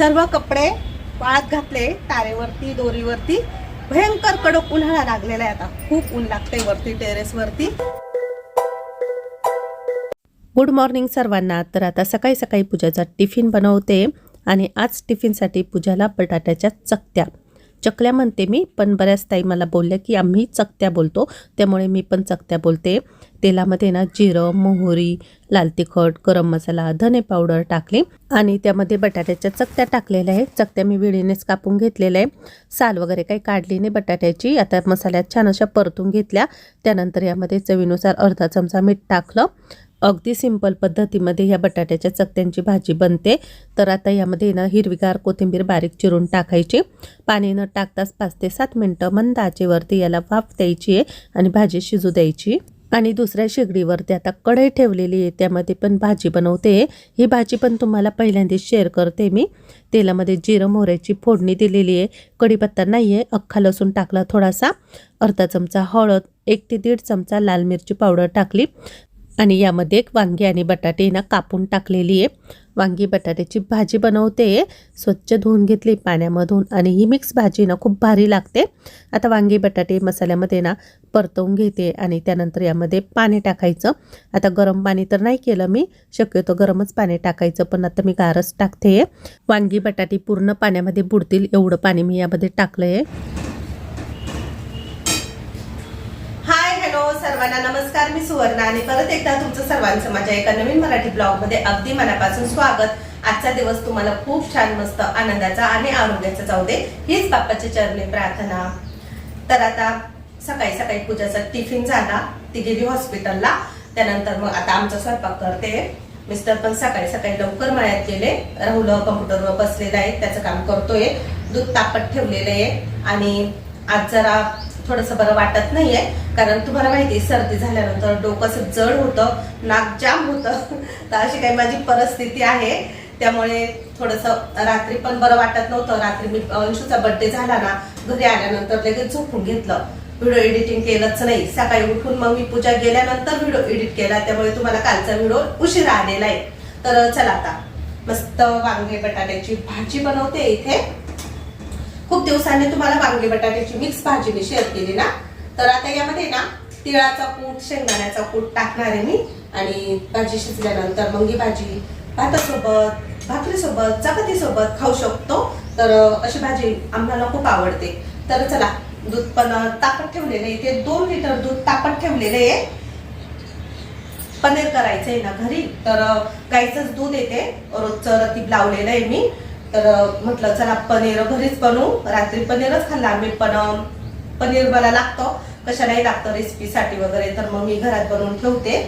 सर्व कपडे वाळत घातले तारेवरती दोरीवरती. भयंकर कडक उन्हाळा लागलेला आहे आता. खूप ऊन लागते वरती टेरेसवरती गुड मॉर्निंग सर्वांना. तर आता सकाळी सकाळी पूजाचा टिफिन बनवते आणि आज टिफिनसाठी पूजाला बटाट्याच्या चकत्या. चकल्या म्हणते मी पण बऱ्याच ताई मला बोलल्या की आम्ही चकत्या बोलतो त्यामुळे मी पण चकत्या बोलते. तेलामध्ये ना जिरं मोहरी लाल तिखट गरम मसाला धने पावडर टाकली आणि त्यामध्ये बटाट्याच्या चकत्या टाकलेल्या आहेत. चकत्या मी विडीनेच कापून घेतलेल्या आहे साल वगैरे काही काढली नाही बटाट्याची. आता मसाल्यात छान अशा परतून घेतल्या. त्यानंतर यामध्ये चवीनुसार अर्धा चमचा मीठ टाकलं. अगदी सिंपल पद्धतीमध्ये ह्या बटाट्याच्या चकत्यांची भाजी बनते. तर आता यामध्ये ना हिरवीगार कोथिंबीर बारीक चिरून टाकायची. पाणी न टाकताच पाच ते सात मिनटं मंद आचेवरती याला वाफ द्यायची आहे आणि भाजी शिजू द्यायची. आणि दुसऱ्या शेगडीवरती आता कढई ठेवलेली आहे त्यामध्ये पण भाजी बनवते. ही भाजी पण तुम्हाला पहिल्यांदाच शेअर करते मी. तेलामध्ये जिरं मोहऱ्याची फोडणी दिलेली आहे. कढीपत्ता नाही आहे अख्खा लसूण टाकला थोडासा. अर्धा चमचा हळद एक ते दीड चमचा लाल मिरची पावडर टाकली. आणि यामध्ये एक वांगी आणि बटाटे ना कापून टाकलेली आहे. वांगी बटाट्याची भाजी बनवते. स्वच्छ धुवून घेतली पाण्यामधून आणि ही मिक्स भाजी ना खूप भारी लागते. आता वांगी बटाटे मसाल्यामध्ये ना परतवून घेते आणि त्यानंतर यामध्ये पाणी टाकायचं. आता गरम पाणी तर नाही केलं मी शक्यतो गरमच पाणी टाकायचं पण आता मी गारच टाकते. वांगी बटाटे पूर्ण पाण्यामध्ये बुडतील एवढं पाणी मी यामध्ये टाकलं आहे हाय हॅलो सर्वांना नमस्कार मी सुवर्णा आणि परत एकदा तुमचं सर्वांचं माझ्या एका नवीन मराठी ब्लॉगमध्ये अगदी मनापासून स्वागत. आजचा दिवस तुम्हाला खूप छान मस्त आनंदाचा आणि आरोग्याचा जाऊ दे हीच बाप्पाच्या चरणी प्रार्थना. तर आता सकाळी सकाळी पूजाचा टिफिन झाला ती गेली हॉस्पिटलला. त्यानंतर मग आता आमचा स्वयंपाक करते. मिस्टर पण सकाळी सकाळी लवकर मळ्यात गेले. राहुल कम्प्युटरवर बसलेला आहे त्याचं काम करतोय. दूध तापत ठेवलेलं आहे. आणि आज जरा थोडंसं बरं वाटत नाहीये. कारण तुम्हाला माहिती आहे, सर्दी झाल्यानंतर डोकं असं जड होतं नाक जाम होतं. तर अशी काही माझी परिस्थिती आहे. त्यामुळे थोडंसं रात्री पण बरं वाटत नव्हतं. रात्री मी अंशूचा बड्डे झाला ना घरी आल्यानंतर लगेच झोपून घेतलं. व्हिडिओ एडिटिंग केलंच नाही. सकाळी उठून मग मी पूजा गेल्यानंतर व्हिडिओ एडिट केला. त्यामुळे तुम्हाला कालचा व्हिडिओ उशिरा आलेला आहे. तर चला आता मस्त वांगे बटाट्याची भाजी बनवते इथे. खूप दिवसांनी तुम्हाला वांगे बटाट्याची मिक्स भाजी मी शेअर केली ना? तर आता यामध्ये ना तिळाचा कूट शेंगदाण्याचा कूट टाकणार आहे मी. आणि भाजी शिजल्यानंतर मग ही भाजी भातासोबत भाकरीसोबत चपातीसोबत खाऊ शकतो. तर अशी भाजी आम्हाला खूप आवडते. तर चला दूध पण तापत ठेवलेलं आहे. इथे दोन लिटर दूध तापत ठेवलेलं आहे. पनीर करायचं आहे ना घरी. तर गाईचंच दूध येते. रोजचं रतीब लावलेलं आहे मी. तर म्हटलं चला पनीर घरीच बनवू. रात्री पनीरच खाल्ला आम्ही. पण पनीर मला लागतं. कशालाही लागतं रेसिपीसाठी वगैरे. तर मग मी घरात बनवून ठेवते.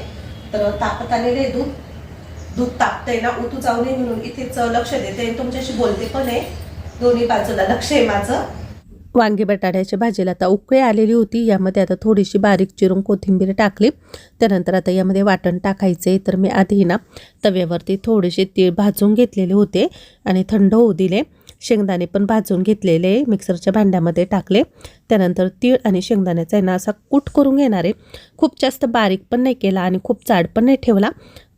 तर तापत आलेले आहे दूध. दूध तापतंय ना उतू जाऊ नये म्हणून इथेच लक्ष देते तुमच्याशी बोलते पण आहे. दोन्ही बाजूला लक्ष आहे माझं. वांगी बटाट्याच्या भाजीला आता उकळी आलेली होती. यामध्ये आता थोडीशी बारीक चिरून कोथिंबीर टाकली. त्यानंतर आता यामध्ये वाटण टाकायचे तर मी आधी ना तव्यावरती थोडेसे तीळ भाजून घेतलेले होते आणि थंड होऊ दिले. शेंगदाणे पण भाजून घेतलेले. मिक्सरच्या भांड्यामध्ये टाकले. त्यानंतर तीळ आणि शेंगदाण्याचा आहे ना असा कूट करून घेणार आहे. खूप जास्त बारीक पण नाही केला आणि खूप जाड पण नाही ठेवला.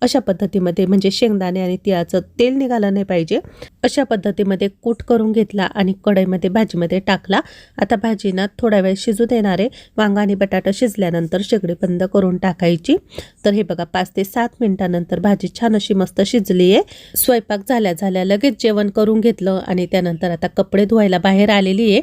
अशा पद्धतीमध्ये म्हणजे शेंगदाणे आणि तिळाचं तेल निघालं नाही पाहिजे. अशा पद्धतीमध्ये कूट करून घेतला आणि कढईमध्ये भाजीमध्ये टाकला. आता भाजीना थोडा वेळ शिजू देणार आहे. वांगा आणि बटाटा शिजल्यानंतर शेगडी बंद करून टाकायची. तर हे बघा पाच ते सात मिनिटानंतर भाजी छान अशी मस्त शिजली आहे. स्वयंपाक झाल्या झाल्या लगेच जेवण करून घेतलं आणि त्यानंतर आता कपडे धुवायला बाहेर आलेली आहे.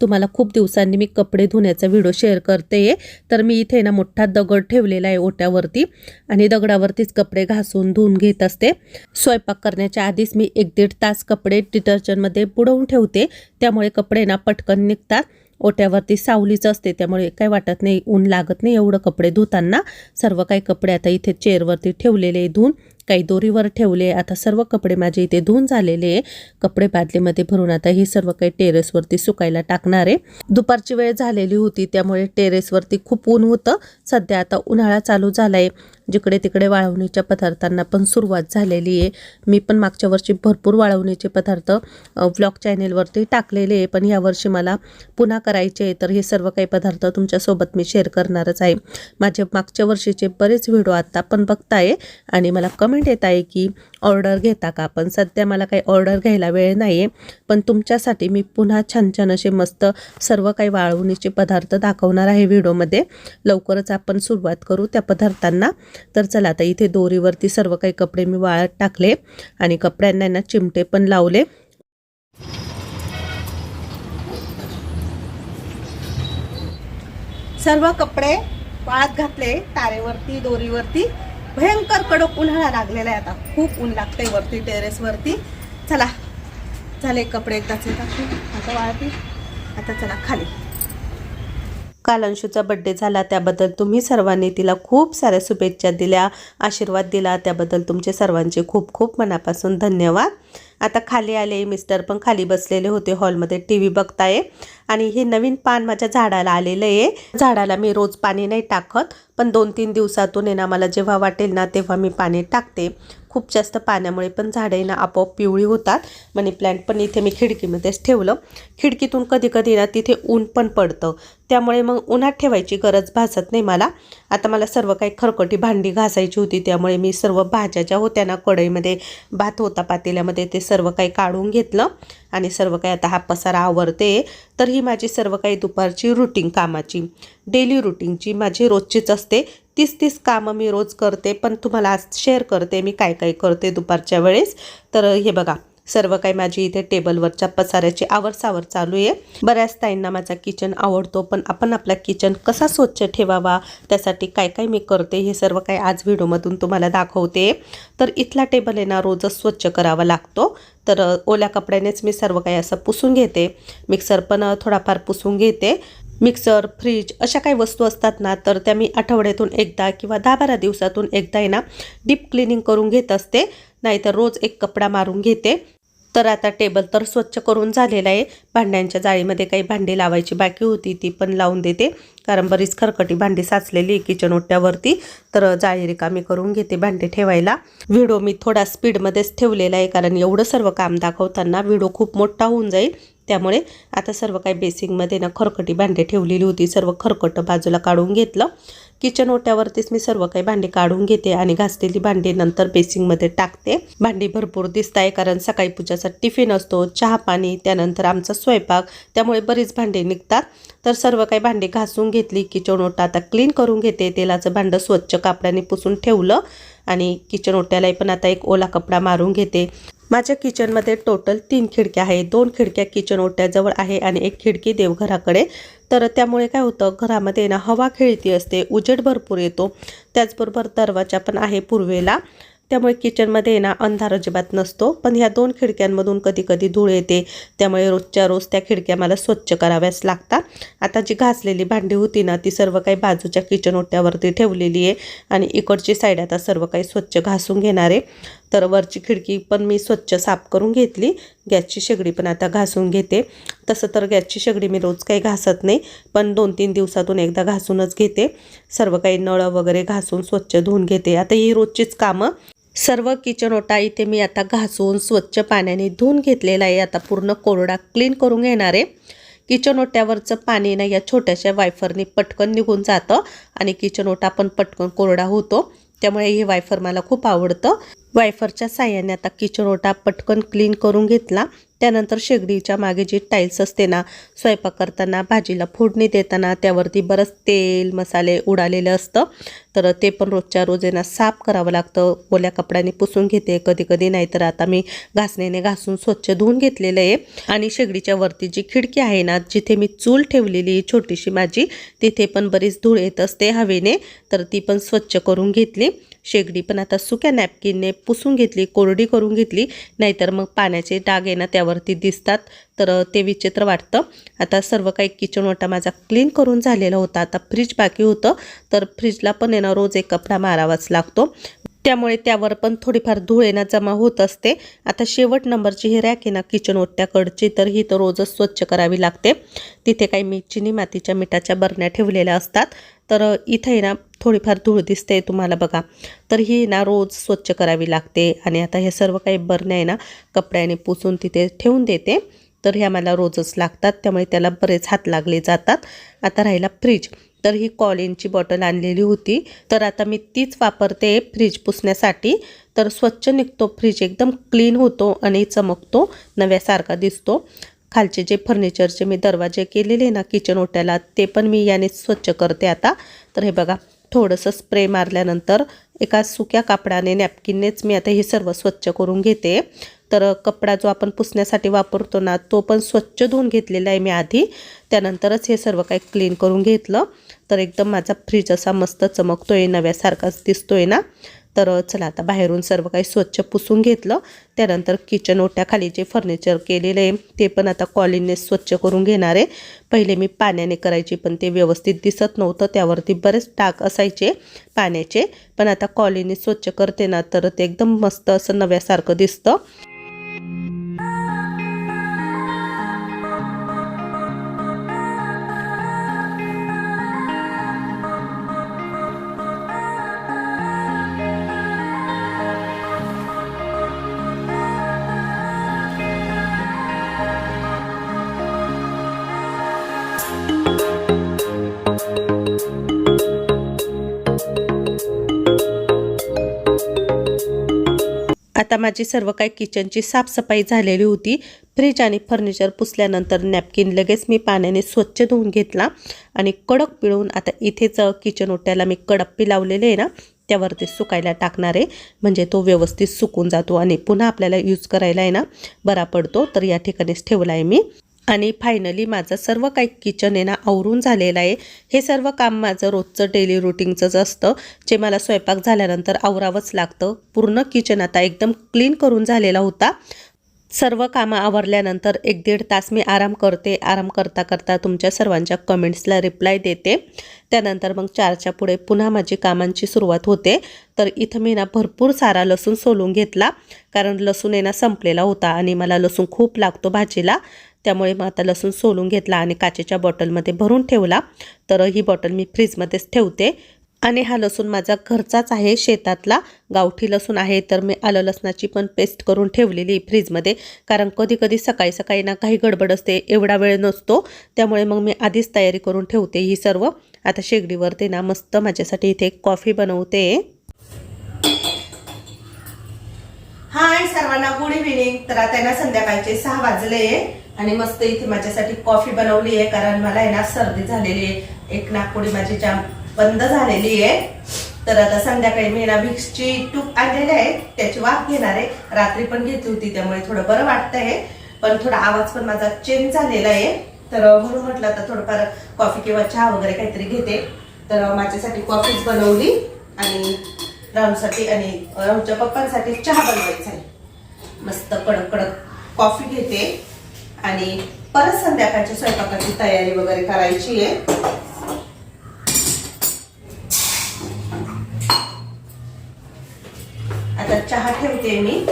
तुम्हाला खूप दिवसांनी मी कपडे धुण्याचा व्हिडिओ शेअर करते तर मी इथे ना मोठा दगड ठेवलेला आहे ओट्यावरती आणि दगडावरतीच कपडे कपडे घासून धुवून घेत असते. स्वयंपाक करण्याच्या आधीच मी एक दीड तास कपडे डिटर्जंटमध्ये बुडवून ठेवते. त्यामुळे कपडे ना पटकन निघतात. ओट्यावरती सावलीच असते. त्यामुळे काही वाटत नाही ऊन लागत नाही एवढं कपडे धुताना. सर्व काही कपडे आता इथे चेअरवरती ठेवलेले धुवून. काही दोरीवर ठेवले आता सर्व कपडे माझे इथे धुवून झालेले आहे. कपडे बादलीमध्ये भरून आता हे सर्व काही टेरेसवरती सुकायला टाकणार आहे. दुपारची वेळ झालेली होती. त्यामुळे टेरेसवरती खूप ऊन होतं. सध्या आता उन्हाळा चालू झालाय. जिकडे तिकडे वाळवणीच्या पदार्थांना पण सुरुवात झालेली आहे. मी पण मागच्या वर्षी भरपूर वाळवणीचे पदार्थ व्लॉग चॅनेलवरती टाकलेले आहे. पण यावर्षी मला पुन्हा करायचे आहे. तर हे सर्व काही पदार्थ तुमच्यासोबत मी शेअर करणारच आहे. माझे मागच्या वर्षीचे बरेच व्हिडिओ आत्ता पण बघताय आणि मला कमेंट येत आहे की ऑर्डर घेता का? पण सध्या मला काही ऑर्डर घ्यायला वेळ नाही आहे पण तुमच्यासाठी मी पुन्हा छान छान असे मस्त सर्व काही वाळवणीचे पदार्थ दाखवणार आहे व्हिडिओमध्ये लवकरच आपण सुरुवात करू त्या पदार्थांना. तर चला आता इथे दोरीवरती सर्व काही कपडे मी वाळत टाकले आणि कपड्यांना ना चिमटे पण लावले. सर्व कपडे वाळत घातले तारेवरती दोरीवरती. भयंकर कडक उन्हाळा लागलेला आहे आता. खूप ऊन लागतंय वरती टेरेसवरती चला झाले कपडे एकदाचे येतात आता वाळती आता चला खाली. काल अंशूचा बड्डे झाला त्याबद्दल तुम्ही सर्वांनी तिला खूप साऱ्या शुभेच्छा दिल्या आशीर्वाद दिला. त्याबद्दल तुमचे सर्वांचे खूप खूप मनापासून धन्यवाद. आता खाली आले मिस्टर पण खाली बसलेले होते हॉलमध्ये टी व्ही बघताय. आणि हे नवीन पान माझ्या झाडाला आलेलं आहे. झाडाला मी रोज पाणी नाही टाकत पण दोन तीन दिवसातून आहे ना मला जेव्हा वाटेल ना तेव्हा मी पाणी टाकते. खूप जास्त पाण्यामुळे पण झाडे ना आपोआप पिवळी होतात. मनी प्लॅन्ट पण इथे मी खिडकीमध्येच ठेवलं. खिडकीतून कधी कधी ना तिथे ऊन पण पडतं. त्यामुळे मग उन्हात ठेवायची गरज भासत नाही मला. आता मला सर्व काही खरकटी भांडी घासायची होती. त्यामुळे मी सर्व भाज्या ज्या होत्या ना कढईमध्ये भात होता पातेल्यामध्ये ते सर्व काही काढून घेतलं. आणि सर्व काही आता हा पसारा आवरते. तर ही माझी सर्व काही दुपारची रुटीन कामाची. डेली रुटीनची माझी रोजचीच असते. तीस तीस कामं मी रोज करते पण तुम्हाला आज शेअर करते मी काय काय करते दुपारच्या वेळेस. तर हे बघा सर्व काही माझी इथे टेबलवरच्या पसाऱ्याची आवरसावर चालू आहे. बऱ्याच ताईंना माझा किचन आवडतो पण आपण आपला किचन कसा स्वच्छ ठेवावा त्यासाठी काय काय मी करते हे सर्व काही आज व्हिडिओमधून तुम्हाला दाखवते. तर इथला टेबल आहे ना रोजच स्वच्छ करावा लागतो. तर ओल्या कपड्यानेच मी सर्व काही असं पुसून घेते. मिक्सर पण थोडाफार पुसून घेते. मिक्सर फ्रीज अशा काही वस्तू असतात ना तर त्या मी आठवड्यातून एकदा किंवा दहा बारा दिवसातून एकदा आहे ना डीप क्लिनिंग करून घेत असते. नाहीतर रोज एक कपडा मारून घेते. तर आता टेबल तर स्वच्छ करून झालेला आहे. भांड्यांच्या जाळीमध्ये काही भांडी लावायची बाकी होती ती पण लावून देते. कारण बरीच खरकटी भांडी साचलेली आहे किचन ओट्यावरती. तर जाळी रिकामी करून घेते भांडे ठेवायला. व्हिडिओ मी थोडा स्पीडमध्येच ठेवलेला आहे कारण एवढं सर्व काम दाखवताना व्हिडिओ खूप मोठा होऊन जाईल. त्यामुळे आता सर्व काही बेसिंगमध्ये ना खरकटी भांडे ठेवलेली होती. सर्व खरकटं बाजूला काढून घेतलं. किचन ओट्यावरतीच मी सर्व काही भांडी काढून घेते आणि घासलेली भांडी नंतर बेसिंगमध्ये टाकते. भांडी भरपूर दिसत आहे कारण सकाळी पूजाचा टिफिन असतो चहा पाणी त्यानंतर आमचा स्वयंपाक. त्यामुळे बरीच भांडी निघतात. तर सर्व काही भांडी घासून घेतली. किचन ओटा आता क्लीन करून घेते. तेलाचं भांडं स्वच्छ कापडाने पुसून ठेवलं आणि किचन ओट्यालाही पण आता एक ओला कपडा मारून घेते. माझ्या किचनमध्ये टोटल तीन खिडक्या आहेत. दोन खिडक्या किचन ओट्याजवळ आहे आणि एक खिडकी देवघराकडे. तर त्यामुळे काय होतं घरामध्ये ना हवा खेळती असते उजेड भरपूर येतो. त्याचबरोबर दरवाजा पण आहे पूर्वेला. त्यामुळे किचनमध्ये ना अंधार अजिबात नसतो. पण ह्या दोन खिडक्यांमधून कधी कधी धूळ येते. त्यामुळे रोजच्या रोज त्या खिडक्या मला स्वच्छ कराव्याच लागतात. आता जी घासलेली भांडी होती ना ती सर्व काही बाजूच्या किचन ओट्यावरती ठेवलेली आहे आणि इकडची साईड आता सर्व काही स्वच्छ घासून घेणार आहे. तर वरची खिडकी पण मी स्वच्छ साफ करून घेतली. गॅसची शेगडी पण आता घासून घेते. तसं तर गॅसची शेगडी मी रोज काही घासत नाही पण दोन तीन दिवसातून एकदा घासूनच घेते. सर्व काही नळं वगैरे घासून स्वच्छ धुवून घेते. आता ही रोजचीच कामं. सर्व किचन ओटा इथे मी आता घासून स्वच्छ पाण्याने धुवून घेतलेला आहे. आता पूर्ण कोरडा क्लीन करून घेणार आहे. किचन ओट्यावरचं पाणी ना या छोट्याशा वायफरनी पटकन निघून जातं आणि किचन ओटा पण पटकन कोरडा होतो. त्यामुळे हे वायफर मला खूप आवडतं. वायफरच्या साह्याने आता किचन ओटा पटकन क्लीन करून घेतला. त्यानंतर शेगडीच्या मागे जी टाईल्स असते ना स्वयंपाक करताना भाजीला फोडणी देताना त्यावरती बरंच तेल मसाले उडालेलं असतं. तर ते पण रोजच्या रोज आहे साफ करावं लागतं. ओल्या कपड्याने पुसून घेते कधी कधी नाही तर आता मी घासणीने घासून स्वच्छ धुवून घेतलेलं आहे. आणि शेगडीच्या वरती जी खिडकी आहे ना जिथे मी चूल ठेवलेली छोटीशी माझी तिथे पण बरीच धूळ येत असते हवेने. तर ती पण स्वच्छ करून घेतली. शेगडी. पण आता सुक्या नॅपकिनने पुसून घेतली कोरडी करून घेतली नाहीतर मग पाण्याचे डाग आहे ना त्यावरती दिसतात. तर ते विचित्र वाटतं. आता सर्व काही किचन ओटा माझा क्लीन करून झालेला होता. आता फ्रीज बाकी होतं. तर फ्रीजला पण येणं रोज एक कपडा मारावाच लागतो. त्यामुळे त्यावर पण थोडीफार धूळ येणं जमा होत असते. आता शेवट नंबरची ही रॅक आहे ना किचन ओट्याकडची तर ही तर रोजच स्वच्छ करावी लागते. तिथे काही मी चिनी मातीच्या मिठाच्या बरण्या ठेवलेल्या असतात. तर इथे आहे ना थोडीफार धूळ दिसते तुम्हाला बघा. तर ही ना रोज स्वच्छ करावी लागते. आणि आता हे सर्व काही बरण्या आहे ना कपड्याने पुसून तिथे ठेवून देते. तर ह्या मला रोजच लागतात त्यामुळे त्याला बरेच हात लागले जातात. आता राहिला फ्रीज. तर ही कॉलिनची बॉटल आणलेली होती. तर आता मी तीच वापरते फ्रीज पुसण्यासाठी. तर स्वच्छ निघतो फ्रीज एकदम क्लीन होतो आणि चमकतो नव्यासारखा दिसतो. खालचे जे फर्निचरचे मी दरवाजे केलेले ना किचन ओट्याला ते पण मी याने स्वच्छ करते आता. तर हे बघा थोडंसं स्प्रे मारल्यानंतर एका सुक्या कापडाने नॅपकिननेच मी आता हे सर्व स्वच्छ करून घेते. तर कपडा जो आपण पुसण्यासाठी वापरतो ना तो पण स्वच्छ धुवून घेतलेला आहे मी आधी. त्यानंतरच हे सर्व काही क्लीन करून घेतलं. तर एकदम माझा फ्रीज असा मस्त चमकतो आहे नव्यासारखाच दिसतो आहे ना. तर चला आता बाहेरून सर्व काही स्वच्छ पुसून घेतलं. त्यानंतर किचन ओट्याखाली जे फर्निचर केलेलं आहे ते पण आता कॉलिनने स्वच्छ करून घेणार आहे. पहिले मी पाण्याने करायची पण ते व्यवस्थित दिसत नव्हतं. त्यावरती बरेच टाक असायचे पाण्याचे. पण आता कॉलिनने स्वच्छ करते ना तर ते एकदम मस्त असं नव्यासारखं दिसतं. आता माझी सर्व काही किचनची साफसफाई झालेली होती. फ्रीज आणि फर्निचर पुसल्यानंतर नॅपकिन लगेच मी पाण्याने स्वच्छ धुवून घेतला आणि कडक पिळून आता इथेच किचन ओट्याला मी कडप्पी लावलेले आहे ना त्यावरती सुकायला टाकणार आहे. म्हणजे तो व्यवस्थित सुकून जातो आणि पुन्हा आपल्याला यूज करायला आहे ना बरा पडतो. तर या ठिकाणीच ठेवला आहे मी. आणि फायनली माझं सर्व काही किचन आहे ना आवरून झालेलं आहे. हे सर्व काम माझं रोजचं डेली रुटीनचंच असतं. जे मला स्वयंपाक झाल्यानंतर आवरावंच लागतं. पूर्ण किचन आता एकदम क्लीन करून झालेला होता. सर्व कामं आवरल्यानंतर एक दीड तास मी आराम करते. आराम करता करता तुमच्या सर्वांच्या कमेंट्सला रिप्लाय देते. त्यानंतर मग चारच्या पुढे पुन्हा माझी कामांची सुरुवात होते. तर इथं मी ना भरपूर सारा लसूण सोलून घेतला. कारण लसूण आहे ना संपलेला होता आणि मला लसूण खूप लागतो भाजीला. त्यामुळे मग आता लसूण सोलून घेतला आणि काचेच्या बॉटलमध्ये भरून ठेवला. तर ही बॉटल मी फ्रीजमध्येच ठेवते. आणि हा लसूण माझा घरचाच आहे शेतातला. गावठी लसूण आहे तर मी आलं लसणाची पण पेस्ट करून ठेवलेली फ्रीजमध्ये. कारण कधी कधी सकाळी सकाळी ना काही गडबड असते एवढा वेळ नसतो. त्यामुळे मग मी आधीच तयारी करून ठेवते ही सर्व. आता शेगडीवर ते ना मस्त माझ्यासाठी इथे कॉफी बनवते. हाय सर्वांना गुड इव्हिनिंग तर आता ना संध्याकाळचे सहा वाजले. आणि मस्त इथे माझ्यासाठी कॉफी बनवली आहे कारण मला आहे ना सर्दी झालेली आहे. एक नागपुडी माझी जाम बंद झालेली आहे. तर आता संध्याकाळी मी ना विक्सची टूप आणलेली आहे त्याची वाफ घेणार आहे. रात्री पण घेतली होती त्यामुळे थोडं बरं वाटतं आहे पण थोडा आवाज पण माझा चेंज झालेला आहे. तर म्हणून म्हटलं आता थोडंफार कॉफी किंवा चहा वगैरे काहीतरी घेते. तर माझ्यासाठी कॉफीच बनवली आणि राहूसाठी आणि राहूच्या पप्पांसाठी चहा बनवायचा आहे. मस्त कडक कडक कॉफी घेते. आणि परत संध्याकाळच्या स्वयंपाकाची तयारी वगैरे करायची आहे. आता चहा ठेवते मी.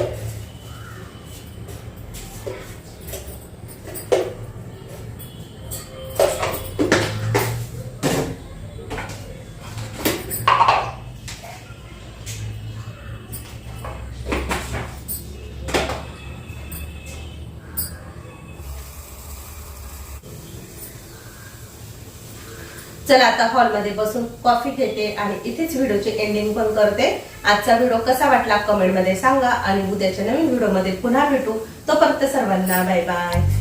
चला आता हॉलमध्ये बसून कॉफी घेते आणि इथेच व्हिडिओची एंडिंग पण करते. आजचा व्हिडिओ कसा वाटला कमेंटमध्ये सांगा आणि उद्याच्या नवीन व्हिडिओमध्ये पुन्हा भेटू. तोपर्यंत सर्वांना बाय बाय